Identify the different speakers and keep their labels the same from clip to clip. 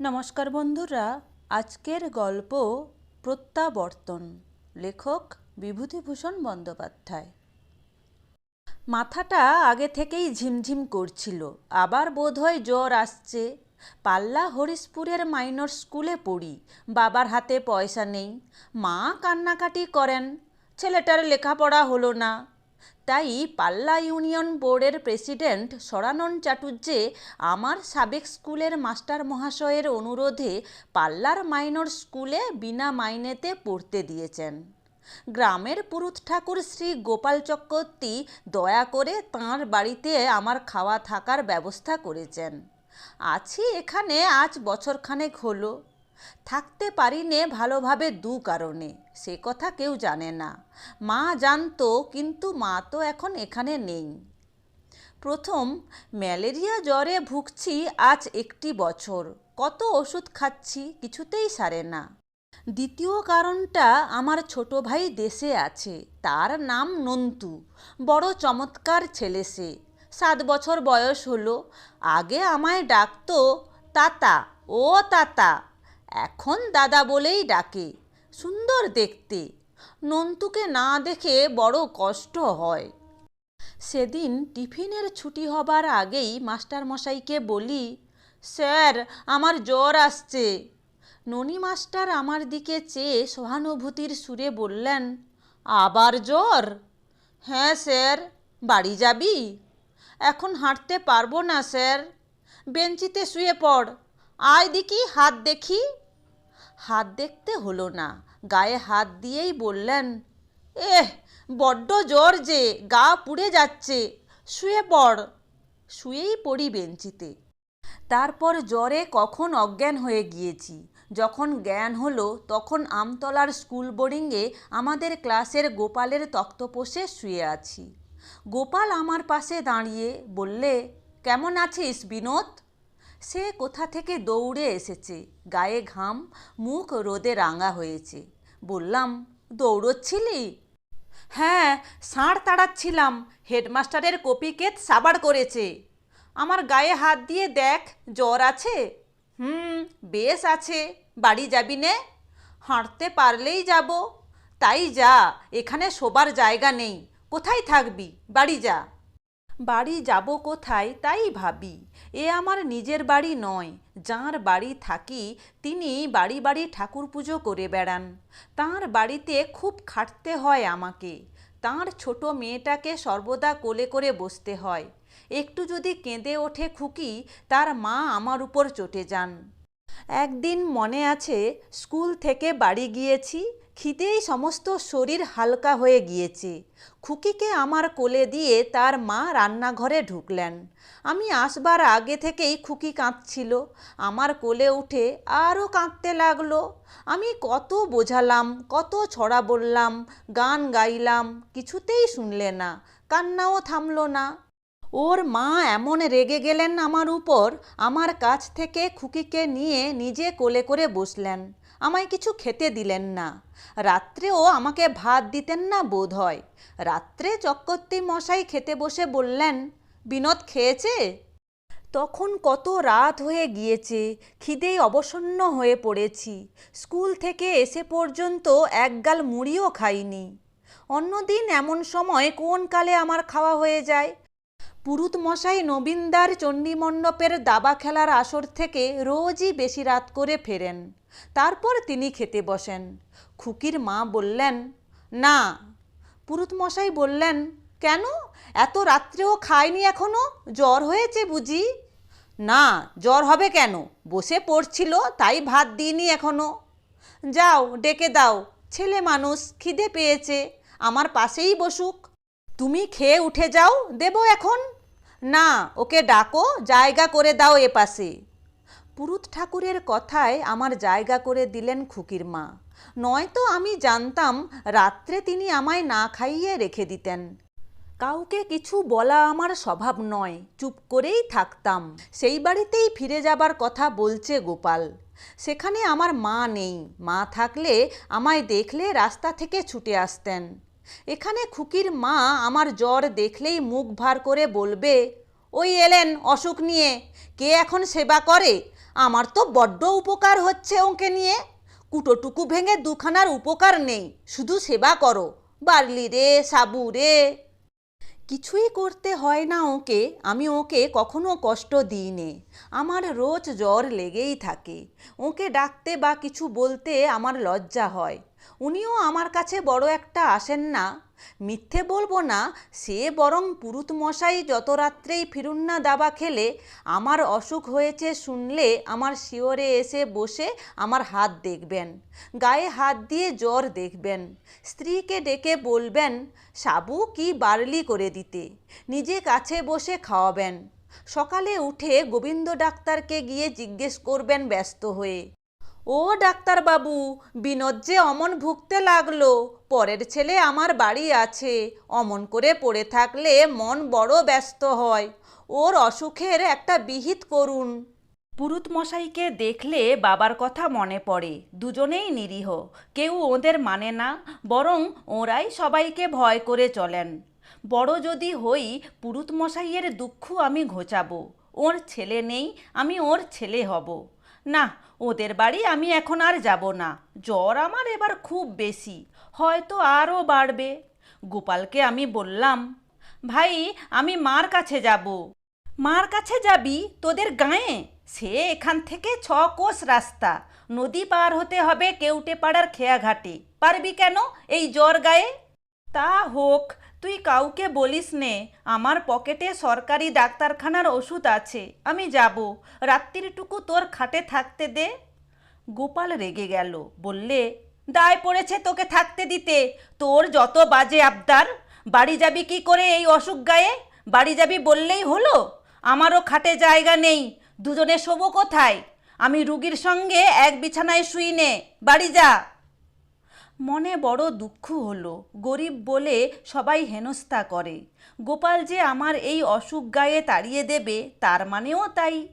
Speaker 1: নমস্কার বন্ধুরা, আজকের গল্প প্রত্যাবর্তন, লেখক বিভূতিভূষণ বন্দ্যোপাধ্যায়। মাথাটা আগে থেকেই ঝিমঝিম করছিল, আবার বোধহয় জ্বর আসছে। পাল্লা হরিশপুরের মাইনর স্কুলে পড়ি, বাবার হাতে পয়সা নেই, মা কান্নাকাটি করেন, ছেলেটার লেখাপড়া হলো না। তাই পাল্লা ইউনিয়ন বোর্ডের প্রেসিডেন্ট সরানন চাটুর্যে আমার সাবেক স্কুলের মাস্টার মহাশয়ের অনুরোধে পাল্লার মাইনর স্কুলে বিনা মাইনেতে পড়তে দিয়েছেন। গ্রামের পুরুত ঠাকুর শ্রী গোপাল চক্রবর্তী দয়া করে তাঁর বাড়িতে আমার খাওয়া থাকার ব্যবস্থা করেছেন। আছি এখানে আজ বছরখানেক হলো। থাকতে পারি নে ভালোভাবে দু কারণে, সে কথা কেউ জানে না। মা জানতো, কিন্তু মা তো এখন এখানে নেই। প্রথম, ম্যালেরিয়া জ্বরে ভুগছি আজ একটি বছর, কত ওষুধ খাচ্ছি কিছুতেই সারে না। দ্বিতীয় কারণটা আমার ছোট ভাই দেশে আছে, তার নাম নন্তু, বড় চমৎকার ছেলে সে। সাত বছর বয়স হলো, আগে আমায় ডাকতো, তাতা, ও তাতা। এখন দাদা বলেই ডাকে, সুন্দর দেখতে। নন্তুকে না দেখে বড় কষ্ট হয়। সেদিন টিফিনের ছুটি হবার আগেই মাস্টারমশাইকে বলি, স্যার, আমার জ্বর আসছে। ননি মাস্টার আমার দিকে চেয়ে সহানুভূতির সুরে বললেন, আবার জ্বর? হ্যাঁ স্যার। বাড়ি যাবি? এখন হাঁটতে পারব না, স্যার। বেঞ্চিতে শুয়ে পড়। আয় দেখি, হাত দেখি। হাত দেখতে হলো না। গায়ে হাত দিয়েই বললেন, এহ, বড্ড জ্বর যে, গা পুড়ে যাচ্ছে, শুয়ে পড়। শুয়েই পড়ি বেঞ্চিতে। তারপর জ্বরে কখন অজ্ঞান হয়ে গিয়েছি। যখন জ্ঞান হলো, তখন আমতলার স্কুল বোর্ডিংয়ে আমাদের ক্লাসের গোপালের তক্তপোষে শুয়ে আছি। গোপাল আমার পাশে দাঁড়িয়ে বললে, কেমন আছিস বিনোদ? সে কোথা থেকে দৌড়ে এসেছে? গায়ে ঘাম, মুখ রোদে রাঙা হয়েছে। বললাম, দৌড়চ্ছিলি? হ্যাঁ ষাঁড় তাড়াচ্ছিলাম। হেডমাস্টারের কপিকেত সাবাড় করেছে। আমার গায়ে হাত দিয়ে দেখ, জ্বর আছে? হুম, বেশ আছে। বাড়ি যাবি নে? হাঁটতে পারলেই যাব। তাই যা, এখানে শোবার জায়গা নেই। কোথায় থাকবি? বাড়ি যা। বাড়ি যাব কোথায় তাই ভাবি। এ আমার নিজের বাড়ি নয়, যাঁর বাড়ি থাকি তিনি বাড়ি বাড়ি ঠাকুর পুজো করে বেড়ান। তাঁর বাড়িতে খুব খাটতে হয় আমাকে। তাঁর ছোট মেয়েটাকে সর্বদা কোলে করে বসতে হয়। একটু যদি কেঁদে ওঠে খুকি, তার মা আমার উপর চটে যান। একদিন মনে আছে, স্কুল থেকে বাড়ি গিয়েছি খিদেই সমস্ত শরীর হালকা হয়ে গিয়েছে। খুকিকে আমার কোলে দিয়ে তার মা রান্নাঘরে ঢুকলেন। আমি আসবার আগে থেকেই খুকি কাঁদছিল। আমার কোলে উঠে আরও কাঁদতে লাগল। আমি কত বোঝালাম, কত ছড়া বললাম, গান গাইলাম, কিছুতেই শুনলে না, কান্নাও থামলো না। ওর মা এমন রেগে গেলেন আমার উপর, আমার কাছ থেকে খুকিকে নিয়ে নিজে কোলে করে বসলেন। আমায় কিছু খেতে দিলেন না। রাত্রেও আমাকে ভাত দিতেন না বোধ হয়। রাত্রে চক্রবর্তী মশাই খেতে বসে বললেন, বিনোদ খেয়েছে? তখন কত রাত হয়ে গিয়েছে, খিদেই অবসন্ন হয়ে পড়েছি। স্কুল থেকে এসে পর্যন্ত একগাল মুড়িও খাইনি। অন্যদিন এমন সময় কোন কালে আমার খাওয়া হয়ে যায়? পুরুত মশাই নবীনদার চণ্ডীমণ্ডপের দাবা খেলার আসর থেকে রোজই বেশি রাত করে ফেরেন। তারপর তিনি খেতে বসেন। খুকির মা বললেন, না। পুরুত মশাই বললেন, কেন? এত রাত্রেও খায়নি এখনও? জ্বর হয়েছে বুঝি? না, জ্বর হবে কেন? বসে পড়ছিল, তাই ভাত দিইনি এখনও। যাও, ডেকে দাও। ছেলে মানুষ, খিদে পেয়েছে। আমার পাশেই বসুক। তুমি খেয়ে উঠে যাও, দেবো এখন? না, ওকে ডাকো, জায়গা করে দাও এ পাশে। পুরুত ঠাকুরের কথায় আমার জায়গা করে দিলেন খুকির মা। নয়তো আমি জানতাম রাত্রে তিনি আমায় না খাইয়ে রেখে দিতেন। কাউকে কিছু বলা আমার স্বভাব নয়, চুপ করেই থাকতাম। সেই বাড়িতেই ফিরে যাবার কথা বলছে গোপাল। সেখানে আমার মা নেই। মা থাকলে আমায় দেখলে রাস্তা থেকে ছুটে আসতেন। এখানে খুকির মা আমার জ্বর দেখলেই মুখ ভার করে বলবে, ওই এলেন অসুখ নিয়ে, কে এখন সেবা করে? আমার তো বড্ড উপকার হচ্ছে ওকে নিয়ে। কুটোটুকু ভেঙে দুখানার উপকার নেই। শুধু সেবা করো। বার্লি রে, সাবু রে। কিছুই করতে হয় না ওকে। আমি ওকে কখনো কষ্ট দিই নে আমার রোজ জ্বর লেগেই থাকে। ওকে ডাকতে বা কিছু বলতে আমার লজ্জা হয়। উনিও আমার কাছে বড় একটা আসেন না। মিথ্যে বলব না, সে বরং পুরুত মশাই যত রাত্রেই ফিরুন না দাবা খেলে, আমার অসুখ হয়েছে শুনলে আমার শিওরে এসে বসে আমার হাত দেখবেন, গায়ে হাত দিয়ে জ্বর দেখবেন, স্ত্রীকে ডেকে বলবেন, সাবু কি বার্লি করে দিতে? নিজে কাছে বসে খাওয়াবেন। সকালে উঠে গোবিন্দ ডাক্তারকে গিয়ে জিজ্ঞেস করবেন ব্যস্ত হয়ে। ও ডাক্তারবাবু, বিনোদ যে অমন ভুগতে লাগল, পরের ছেলে আমার বাড়ি আছে, অমন করে পড়ে থাকলে মন বড় ব্যস্ত হয়, ওর অসুখের একটা বিহিত করুন। পুরুত মশাইকে দেখলে বাবার কথা মনে পড়ে, দুজনেই নিরীহ, কেউ ওদের মানে না, বরং ওরাই সবাইকে ভয় করে চলেন। বড় যদি হই, পুরুত মশাইয়ের দুঃখ আমি ঘোচাবো, ওর ছেলে নেই, আমি ওর ছেলে হব। না, ওদের বাড়ি আমি এখন আর যাব না। জ্বর আমার এবার খুব বেশি, হয়তো আরও বাড়বে। গোপালকে আমি বললাম, ভাই, আমি মার কাছে যাব। মার কাছে যাবি তোদের গাঁয়ে? সে এখান থেকে ছ কোষ রাস্তা। নদী পার হতে হবে কেউটে পাড়ার খেয়াঘাটে। পারবি কেন এই জ্বর গায়ে? তা হোক তুই কাউকে বলিস নে, আমার পকেটে সরকারি ডাক্তারখানার ওষুধ আছে, আমি যাব, রাত্রিটুকু তোর খাটে থাকতে দে। গোপাল রেগে গেল, বললে, দায় পড়েছে তোকে থাকতে দিতে, তোর যত বাজে আবদার, বাড়ি যাবি কি করে এই অসুখ গায়ে? বাড়ি যাবি বললেই হলো, আমারও খাটে জায়গা নেই, দুজনে শোবো কোথায়? আমি রুগীর সঙ্গে এক বিছানায় শুই নে, বাড়ি যা। মনে বড় দুঃখ হলো, গরিব বলে সবাই হেনস্থা করে। গোপাল যে আমার এই অসুখ গায়ে তাড়িয়ে দেবে, তার মানেও তাই।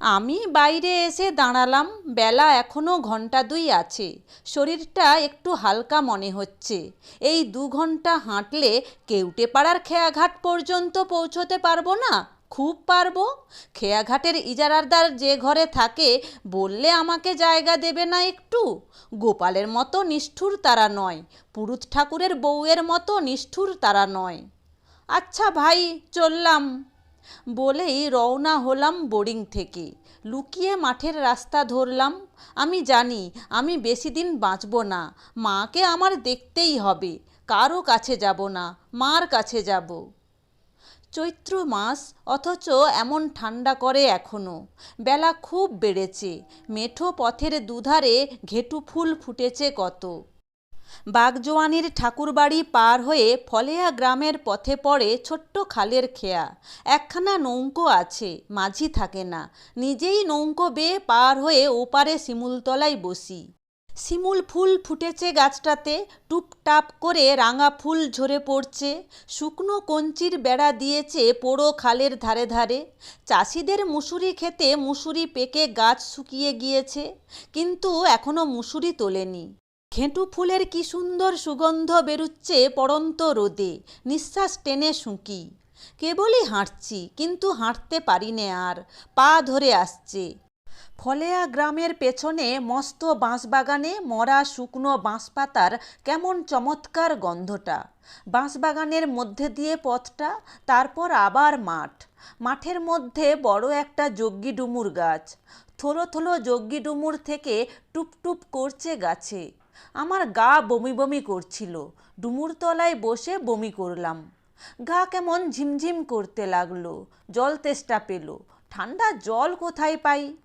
Speaker 1: আমি বাইরে এসে দাঁড়ালাম, বেলা এখনও ঘণ্টা দুই আছে। শরীরটা একটু হালকা মনে হচ্ছে। এই দু ঘণ্টা হাঁটলে কেউটে পাড়ার খেয়াঘাট পর্যন্ত পৌঁছতে পারব না? খুব পারব? খেয়াঘাটের ইজারারদার যে ঘরে থাকে, বললে আমাকে জায়গা দেবে না একটু? গোপালের মতো নিষ্ঠুর তারা নয়, পুরুত ঠাকুরের বউয়ের মতো নিষ্ঠুর তারা নয়। আচ্ছা ভাই, চললাম। বলেই রওনা হলাম বোর্ডিং থেকে। লুকিয়ে মাঠের রাস্তা ধরলাম। আমি জানি, আমি বেশি দিন বাঁচব না। মাকে আমার দেখতেই হবে। কারও কাছে যাব না, মার কাছে যাব। চৈত্র মাস, অথচ এমন ঠান্ডা করে এখনও। বেলা খুব বেড়েছে, মেঠো পথের দুধারে ঘেটু ফুল ফুটেছে কত। বাগজোয়ানির ঠাকুরবাড়ি পার হয়ে ফলেয়া গ্রামের পথে পড়ে ছোট্ট খালের খেয়া। একখানা নৌকো আছে, মাঝি থাকে না। নিজেই নৌকো বেয়ে পার হয়ে ওপারে শিমুলতলায় বসি। শিমুল ফুল ফুটেছে গাছটাতে, টুপটাপ করে রাঙা ফুল ঝরে পড়ছে। শুকনো কঞ্চির বেড়া দিয়েছে পোড়ো খালের ধারে ধারে। চাষিদের মুসুরি খেতে মুসুরি পেকে গাছ শুকিয়ে গিয়েছে, কিন্তু এখনও মুসুরি তোলেনি। ঘেঁটু ফুলের কি সুন্দর সুগন্ধ বেরুচ্ছে পড়ন্ত রোদে, নিঃশ্বাস টেনে শুঁকি। কেবলই হাঁটছি, কিন্তু হাঁটতে পারি নে আর, পা ধরে আসছে। ফলেয়া গ্রামের পেছনে মস্ত বাঁশবাগানে মরা শুকনো বাঁশপাতার কেমন চমৎকার গন্ধটা। বাঁশবাগানের মধ্যে দিয়ে পথটা, তারপর আবার মাঠ। মাঠের মধ্যে বড় একটা যজ্ঞি ডুমুর গাছ। থলো থলো যজ্ঞি ডুমুর থেকে টুপটুপ করছে গাছে। আমার গা বমি বমি করছিল। ডুমুর তলায় বসে বমি করলাম। গা কেমন ঝিমঝিম করতে লাগল। জল তেষ্টা পেল। ঠান্ডা জল কোথায় পাই?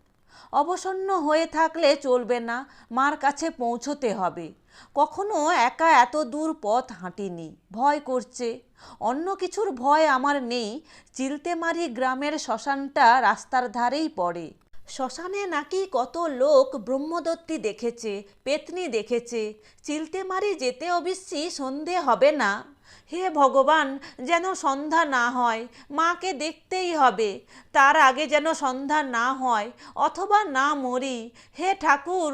Speaker 1: অবসন্ন হয়ে থাকলে চলবে না, মার কাছে পৌঁছতে হবে। কখনো একা এত দূর পথ হাঁটিনি, ভয় করছে। অন্য কিছুর ভয় আমার নেই, চিলতেমারি গ্রামের শ্মশানটা রাস্তার ধারেই পড়ে। শ্মশানে নাকি কত লোক ব্রহ্মদত্তী দেখেছে, পেতনি দেখেছে। চিলতেমারি যেতে অবশ্যই সন্ধে হবে না। হে ভগবান, যেন সন্ধ্যা না হয়, মাকে দেখতেই হবে। তার আগে যেন সন্ধ্যা না হয়, অথবা না মরি। হে ঠাকুর!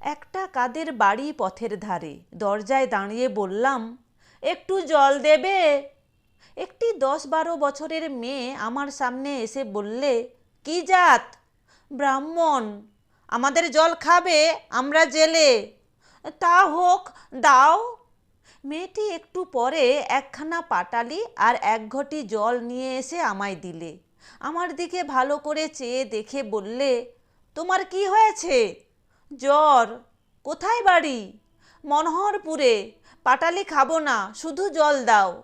Speaker 1: একটা কাদের বাড়ি পথের ধারে, দরজায় দাঁড়িয়ে বললাম, একটু জল দেবে? একটি দশ বারো বছরের মেয়ে আমার সামনে এসে বললে, কি জাত? ব্রাহ্মণ, আমাদের জল খাবে, আমরা জেলে। তা হোক, দাও। মেয়েটি একটু পরে একখানা পাটালি আর এক ঘটি জল নিয়ে এসে আমায় দিলে। আমার দিকে ভালো করে চেয়ে দেখে বললে, তোমার কি হয়েছে? জ্বর, কোথায় বাড়ি? মনোহরপুরে, পাটালি খাব না, শুধু জল দাও।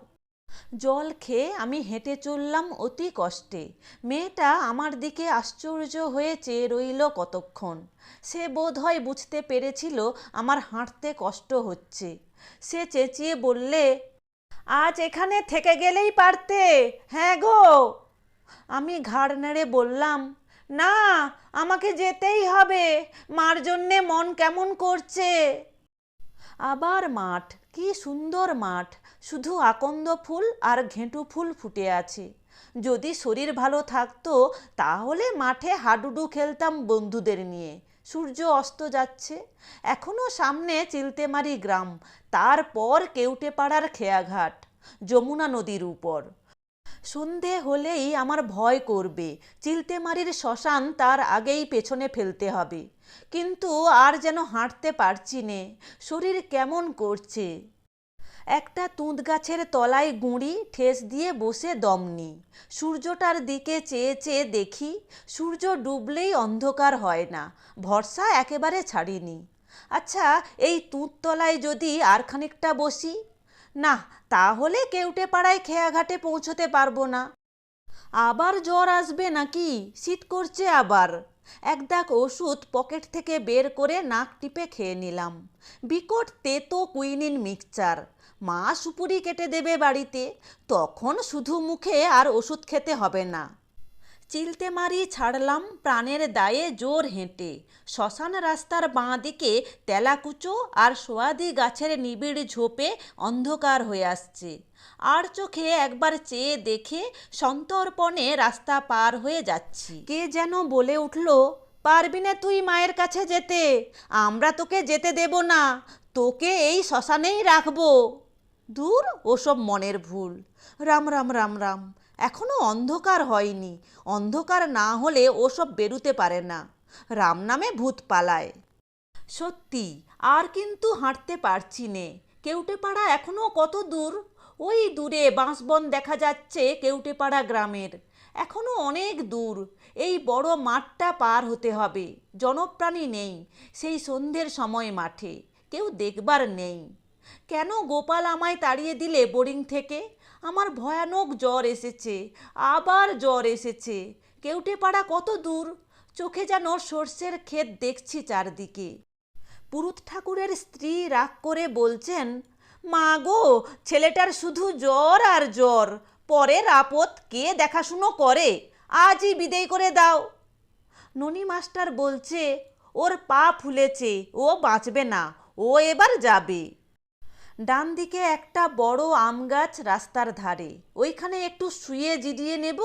Speaker 1: জল খেয়ে আমি হেঁটে চললাম অতি কষ্টে। মেয়েটা আমার দিকে আশ্চর্য হয়ে চেয়ে রইল কতক্ষণ। সে বোধহয় বুঝতে পেরেছিল আমার হাঁটতে কষ্ট হচ্ছে। সে চেঁচিয়ে বললে, আজ এখানে থেকে গেলেই পারতে। হ্যাঁ গো। আমি ঘাড় নেড়ে বললাম, না, আমাকে যেতেই হবে। মার জন্যে মন কেমন করছে? আবার মাঠ কি সুন্দর মাঠ। শুধু আকন্দ ফুল আর ঘেঁটু ফুল ফুটে আছে। যদি শরীর ভালো থাকতো, তাহলে মাঠে হাডুডু খেলতাম বন্ধুদের নিয়ে। সূর্য অস্ত যাচ্ছে। এখনও সামনে চিলতেমারি গ্রাম। তারপর কেউটেপাড়ার খেয়াঘাট, যমুনা নদীর উপর। সন্ধে হলেই আমার ভয় করবে। চিলতেমারির শ্মশান তার আগেই পেছনে ফেলতে হবে। কিন্তু আর যেন হাঁটতে পারছি নে, শরীর কেমন করছে? একটা তুঁত গাছের তলায় গুঁড়ি, ঠেস দিয়ে বসে দম নিই সূর্যটার দিকে চেয়ে চেয়ে দেখি, সূর্য ডুবলেই অন্ধকার হয় না, ভরসা একেবারে ছাড়িনি। আচ্ছা এই তুঁত তলায় যদি আর খানিকটা বসি? না তাহলে কেউটে পাড়ায় খেয়াঘাটে পৌঁছতে পারব না। আবার জ্বর আসবে নাকি? শীত করছে আবার। একদাক ওষুধ পকেট থেকে বের করে নাক টিপে খেয়ে নিলাম। বিকট তেতো কুইনিন মিক্সচার। মা সুপুরি কেটে দেবে বাড়িতে। তখন শুধু মুখে আর ওষুধ খেতে হবে না। চিলতে মারি ছাড়লাম, প্রাণের দায়ে জোর হেঁটে। শ্মশান রাস্তার বাঁ দিকে তেলাকুচো আর সোয়াদি গাছের নিবিড় ঝোপে অন্ধকার হয়ে আসছে। আর চোখে একবার চেয়ে দেখে সন্তর্পণে রাস্তা পার হয়ে যাচ্ছি। কে যেন বলে উঠল, পারবি না তুই মায়ের কাছে যেতে, আমরা তোকে যেতে দেব না, তোকে এই শ্মশানেই রাখব। দূর ওসব মনের ভুল। রাম রাম রাম রাম। এখনও অন্ধকার হয়নি। অন্ধকার না হলে ওসব বেরুতে পারে না। রাম নামে ভূত পালায়। সত্যি, আর কিন্তু হাঁটতে পারছি নে। কেউটেপাড়া এখনও কত দূর? ওই দূরে বাঁশবন দেখা যাচ্ছে কেউটেপাড়া গ্রামের। এখনও অনেক দূর। এই বড় মাঠটা পার হতে হবে। জনপ্রাণী নেই। সেই সন্ধ্যের সময় মাঠে। কেউ দেখবার নেই। কেন গোপাল আমায় তাড়িয়ে দিলে বোরিং থেকে? আমার ভয়ানক জ্বর এসেছে, আবার জ্বর এসেছে। কেউটেপাড়া কত দূর? চোখে যেন সর্ষের ক্ষেত দেখছি চারদিকে। পুরুত ঠাকুরের স্ত্রী রাগ করে বলছেন, মা গো, ছেলেটার শুধু জ্বর আর জ্বর। পরের আপদ কে দেখাশুনো করে? আজই বিদেয় করে দাও। ননি মাস্টার বলছে, ওর পা ফুলেছে, ও বাঁচবে না, ও এবার যাবে। ডান দিকে একটা বড় আম গাছ রাস্তার ধারে। ওইখানে একটু শুয়ে জিরিয়ে নেব,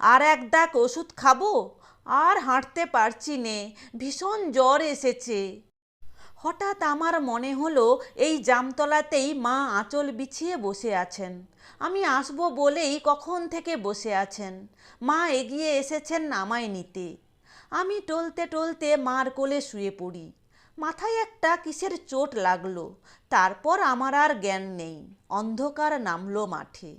Speaker 1: আর এক দাগ ওষুধ খাব, আর হাঁটতে পারছি নে, ভীষণ জ্বর এসেছে। হঠাৎ আমার মনে হলো, এই জামতলাতেই মা আঁচল বিছিয়ে বসে আছেন। আমি আসব বলেই কখন থেকে বসে আছেন। মা এগিয়ে এসেছেন আমায় নিতে। আমি টলতে টলতে মার কোলে শুয়ে পড়ি। মাথায় একটা কিসের চোট লাগল। তারপর আমার আর জ্ঞান নেই। অন্ধকার নামলো মাঠে।